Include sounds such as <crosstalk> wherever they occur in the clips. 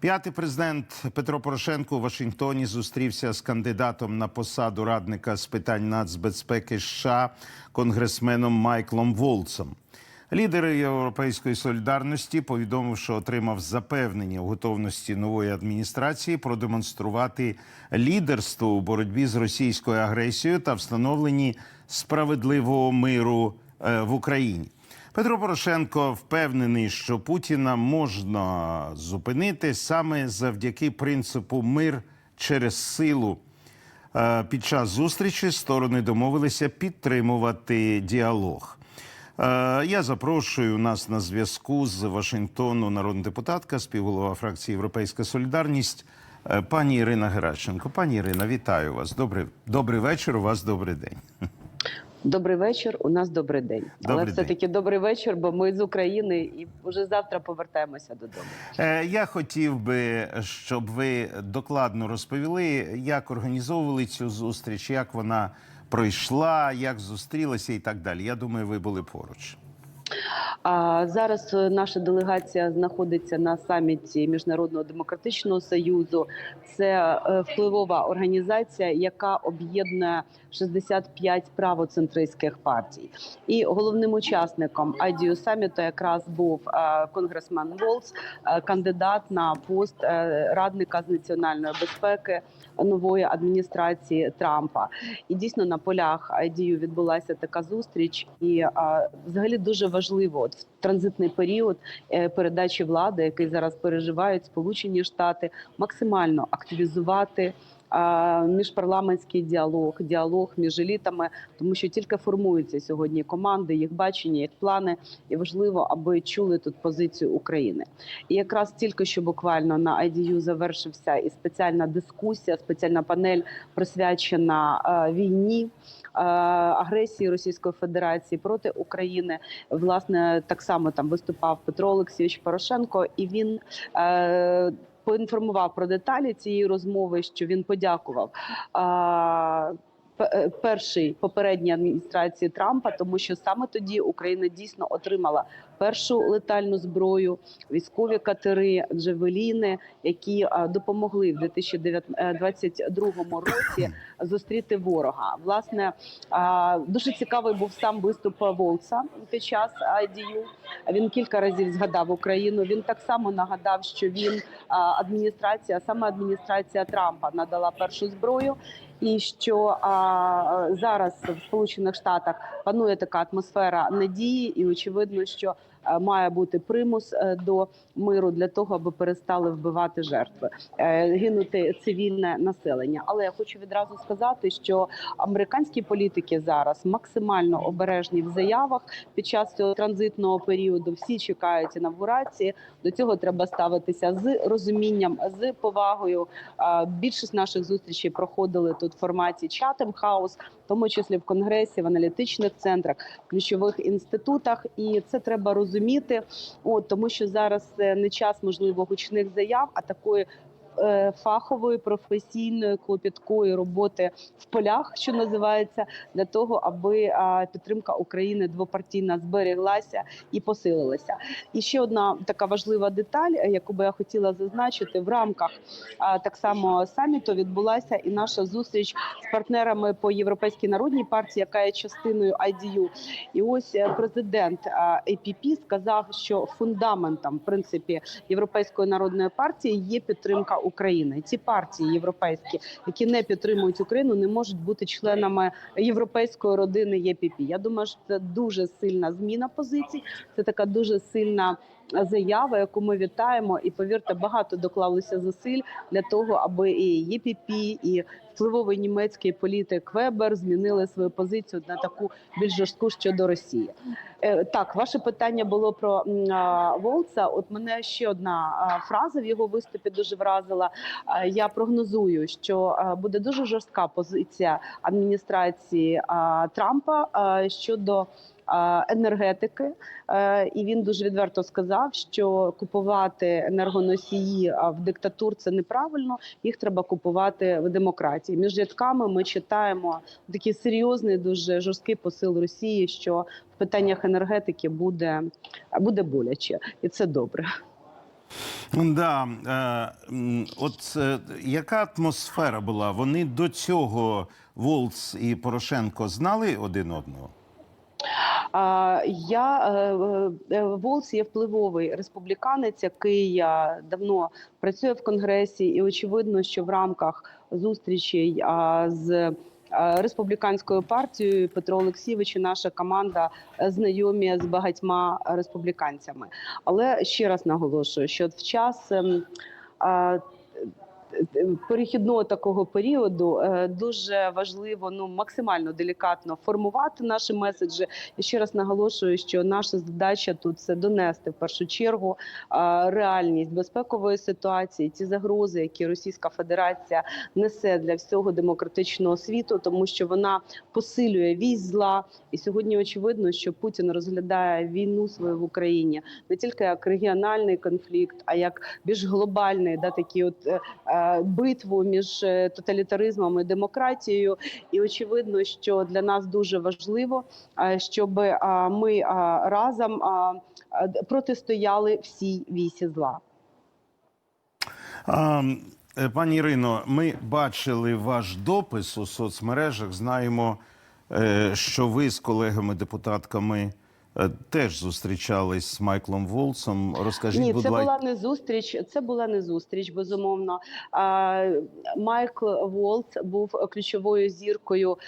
П'ятий президент Петро Порошенко у Вашингтоні зустрівся з кандидатом на посаду радника з питань нацбезпеки США конгресменом Майклом Волцем. Лідер Європейської солідарності повідомив, що отримав запевнення у готовності нової адміністрації продемонструвати лідерство у боротьбі з російською агресією та встановленні справедливого миру е, в Україні. Петро Порошенко впевнений, що Путіна можна зупинити саме завдяки принципу мир через силу. Е, Під час зустрічі сторони домовилися підтримувати діалог. Е, Я запрошую нас на зв'язку з Вашингтону народна депутатка, співголова фракції Європейська Солідарність, е, пані Ірина Геращенко. Пані Ірина, вітаю вас. Добрий, добрий вечір. У вас добрий день. Добрий вечір. У нас добрий день. Добрий Але все таки добрий вечір, бо ми з України і вже завтра повертаємося додому. Е, Я хотів би, щоб ви докладно розповіли, як організовували цю зустріч, як вона пройшла, як зустрілася і так далі. Я думаю, ви були поруч. А зараз е, наша делегація знаходиться на саміті Міжнародного демократичного союзу. Це е, впливова організація, яка об'єднує 65 правоцентристських партій. І головним учасником IDU саміту якраз був е, конгресмен Волц, кандидат на пост радника з національної безпеки нової адміністрації Трампа. І дійсно на полях IDU відбулася така зустріч, і взагалі дуже важливо от в транзитний період е, передачі влади, який зараз переживають Сполучені Штати, максимально активізувати. Міжпарламентський діалог, діалог між елітами, тому що тільки формуються сьогодні команди, їх бачення, їх плани, і важливо, аби чули тут позицію України. І якраз тільки що буквально на IDU завершився і спеціальна дискусія, спеціальна панель присвячена війні. Агресії Російської Федерації проти України власне так само там виступав Петро Олексійович Порошенко, і він е, поінформував про деталі цієї розмови, що він подякував. Е, п- е, Першій попередній адміністрації Трампа, тому що саме тоді Україна дійсно отримала першу летальну зброю, військові катери, джевеліни, які е, допомогли в 2022 році зустріти ворога. Власне, е, дуже цікавий був сам виступ Волца під час IDU. Він кілька разів згадав Україну. Він так само нагадав, що він е, адміністрація, саме адміністрація Трампа надала першу зброю. І що а, зараз в Сполучених Штатах панує така атмосфера надії, і очевидно, що має бути примус е, до миру для того, аби перестали вбивати жертви, е, гинути цивільне населення. Але я хочу відразу сказати, що американські політики зараз максимально обережні в заявах під час цього транзитного періоду. Всі чекають інавгурації. До цього треба ставитися з розумінням, з повагою. Більшість наших зустрічей проходили тут в форматі чатем хаус, в тому числі в конгресі, в аналітичних центрах, ключових інститутах. І це треба розуміти. От тому, що зараз е, не час можливо гучних заяв, а такої. Е, Фахової професійної клопіткої роботи в полях, що називається, для того, аби підтримка України двопартійна зберіглася і посилилася. І ще одна така важлива деталь, е, яку би я хотіла зазначити, в рамках так само саміту відбулася і наша зустріч з партнерами по європейській народній партії, яка є частиною IDU. І ось е, президент APP сказав, що фундаментом в принципі європейської народної партії є підтримка України. Ці партії європейські, які не підтримують Україну, не можуть бути членами європейської родини ЄПП. Я думаю, що це дуже сильна зміна позицій. Це така дуже сильна заява, яку ми вітаємо, і повірте, багато доклалося зусиль для того, аби і ЄПП, і впливовий німецький політик Вебер змінили свою позицію на таку більш жорстку щодо Росії. Е, Так, ваше питання було про Волца. От мене ще одна фраза в його виступі дуже вразила. Я прогнозую, що буде дуже жорстка позиція адміністрації Трампа щодо енергетики, Е, і він дуже відверто сказав, що купувати енергоносії в диктатур це неправильно. Їх треба купувати в демократії. Між рядками ми читаємо такий серйозний, дуже жорсткий посил Росії, що в питаннях енергетики буде, буде боляче, і це добре. Да, е, от е, яка атмосфера була? Вони до цього Волц і Порошенко знали один одного? Я е, е, Волс є впливовий республіканець, який е, давно працює в конгресі, і очевидно, що в рамках зустрічей з республіканською партією Петро Олексійович і наша команда знайомі з багатьма республіканцями. Але ще раз наголошую, що в час. Перехідного такого періоду е, дуже важливо ну максимально делікатно формувати наші меседжі. І ще раз наголошую, що наша задача тут це донести в першу чергу реальність безпекової ситуації, ті загрози, які Російська Федерація несе для всього демократичного світу, тому що вона посилює вісь зла. І сьогодні очевидно, що Путін розглядає війну свою в Україні не тільки як регіональний конфлікт, а як більш глобальний, да такі от е, битву між е, тоталітаризмом і демократією. І очевидно, що для нас дуже важливо, е, щоб е, ми разом протистояли всій вісі зла. Пані Ірино, ми бачили ваш допис у соцмережах. Знаємо, що ви з колегами-депутатками теж зустрічались з Майклом Волцом. Розкажіть, Ні, будь це ласка. була не зустріч. Це була не зустріч, безумовно. А, Майкл Волц був ключовою зіркою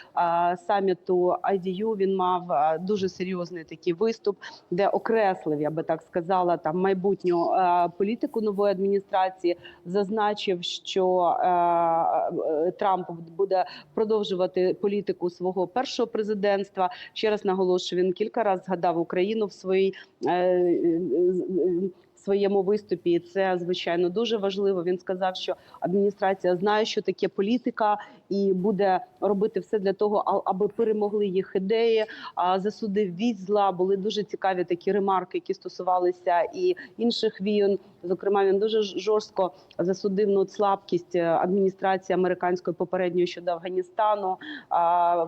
саміту IDU. Він мав дуже серйозний такий виступ, де окреслив, я би так сказала, там майбутню політику нової адміністрації. Зазначив, що е, Трамп буде продовжувати політику свого першого президентства. Ще раз наголошую, він кілька разів згадав Україну в своїй е, е, е, своєму виступі. І Це звичайно дуже важливо. Він сказав, що адміністрація знає, що таке політика, і буде робити все для того, аби перемогли їх ідеї. А засудив вісь зла. Були дуже цікаві такі ремарки, які стосувалися і інших війн. Зокрема, він дуже жорстко засудив ну, слабкість е, адміністрації американської попередньої щодо Афганістану,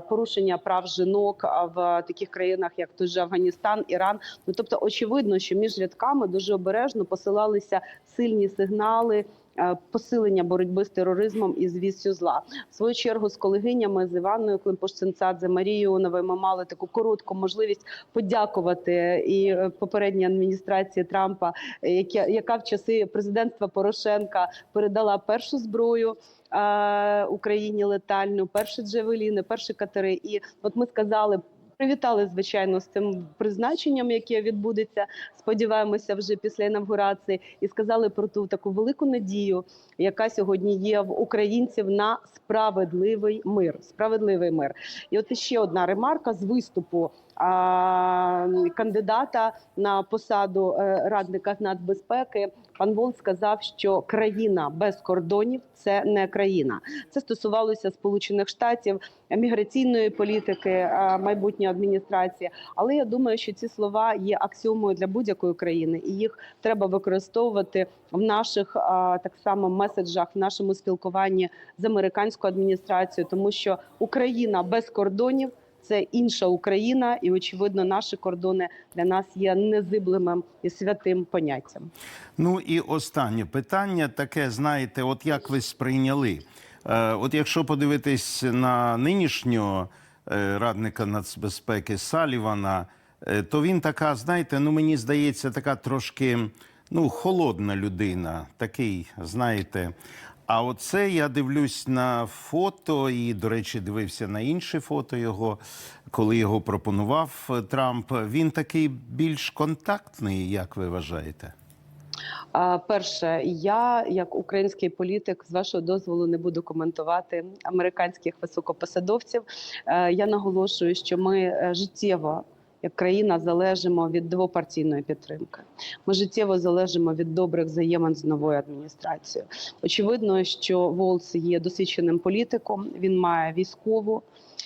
порушення прав жінок в таких країнах, як той же Афганістан, Іран. Ну тобто, очевидно, що між рядками дуже обережно посилалися сильні сигнали. Е, Посилення боротьби з тероризмом і звістю зла в свою чергу з колегинями з Іванною Климпуш-Цинцадзе, Марією Іоновою ми мали таку коротку можливість подякувати і е, попередній адміністрації Трампа, яка, яка в часи президентства Порошенка передала першу зброю. е, Україні летальну, перші джевеліни, перші катери. І от ми сказали. Привітали звичайно з цим призначенням, яке відбудеться. Сподіваємося, вже після інавгурації, і сказали про ту таку велику надію, яка сьогодні є в українців на справедливий мир. Справедливий мир. І от ще одна ремарка з виступу кандидата на посаду е, радника з нацбезпеки. Пан Волк сказав, що країна без кордонів це не країна. Це стосувалося Сполучених Штатів, міграційної політики е, майбутньої адміністрації. Але я думаю, що ці слова є аксіомою для будь-якої країни, і їх треба використовувати в наших так само меседжах, в нашому спілкуванні з американською адміністрацією, тому що Україна без кордонів. Це інша Україна, і очевидно, наші кордони для нас є незиблемим і святим поняттям. Ну і останнє питання таке: знаєте, от як ви сприйняли? Е, от якщо подивитись на нинішнього е, радника нацбезпеки Салівана, е, то він така, знаєте, ну мені здається, така трошки ну, холодна людина, такий, знаєте. А оце я дивлюсь на фото, і, до речі, дивився на інше фото його, коли його пропонував е, Трамп. Він такий більш контактний, як ви вважаєте? Перше, я як український політик, з вашого дозволу, не буду коментувати американських високопосадовців. Е, Я наголошую, що ми е, життєво. Як країна залежимо від двопартійної підтримки. Ми життєво залежимо від добрих взаємин з новою адміністрацією. Очевидно, що Волц є досвідченим політиком. Він має військову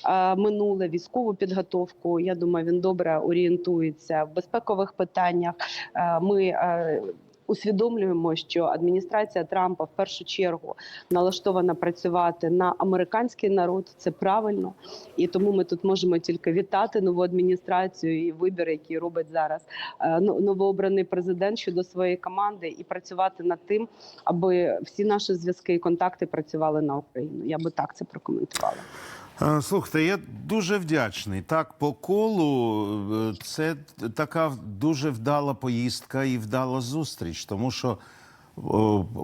е, минуле, військову підготовку. Я думаю, він добре орієнтується в безпекових питаннях. Е, Ми е, усвідомлюємо, що адміністрація Трампа в першу чергу налаштована працювати на американський народ. Це правильно, і тому ми тут можемо тільки вітати нову адміністрацію і вибір, який робить зараз е, ну, новообраний президент щодо своєї команди, і працювати над тим, аби всі наші зв'язки і контакти працювали на Україну. Я би так це прокоментувала. Е, Слухайте, я дуже вдячний. Так, по колу е, це така дуже вдала поїздка і вдала зустріч, тому що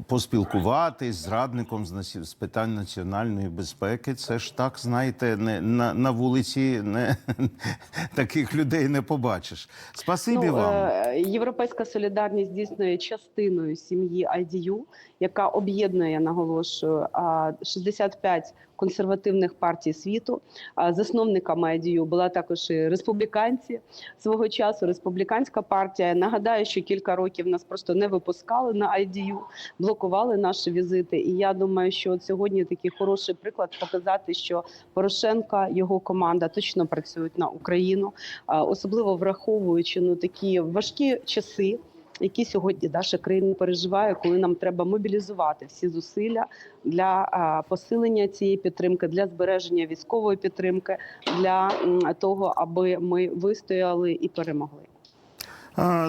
поспілкуватись з радником з, питань національної безпеки, це ж так, знаєте, не на, на вулиці не <laughs> таких людей не побачиш. Спасибі Ну, вам. е, Європейська солідарність дійсно є частиною сім'ї IDU, яка об'єднує, наголошую, а, 65 консервативних партій світу. Засновниками IDU була також і республіканці свого часу. Республіканська партія. Нагадаю, що кілька років нас просто не випускали на IDU, блокували наші візити. І я думаю, що от сьогодні такий хороший приклад показати, що Порошенка його команда точно працюють на Україну, особливо враховуючи ну такі важкі часи. Які сьогодні наша країна переживає, коли нам треба мобілізувати всі зусилля для посилення цієї підтримки, для збереження військової підтримки, для того, аби ми вистояли і перемогли.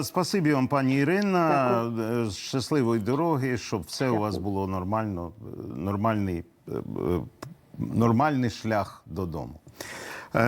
Спасибі вам, пані Ірина. Дякую. Е, Щасливої дороги, щоб все у вас було нормально, е, нормальний, е, нормальний шлях додому.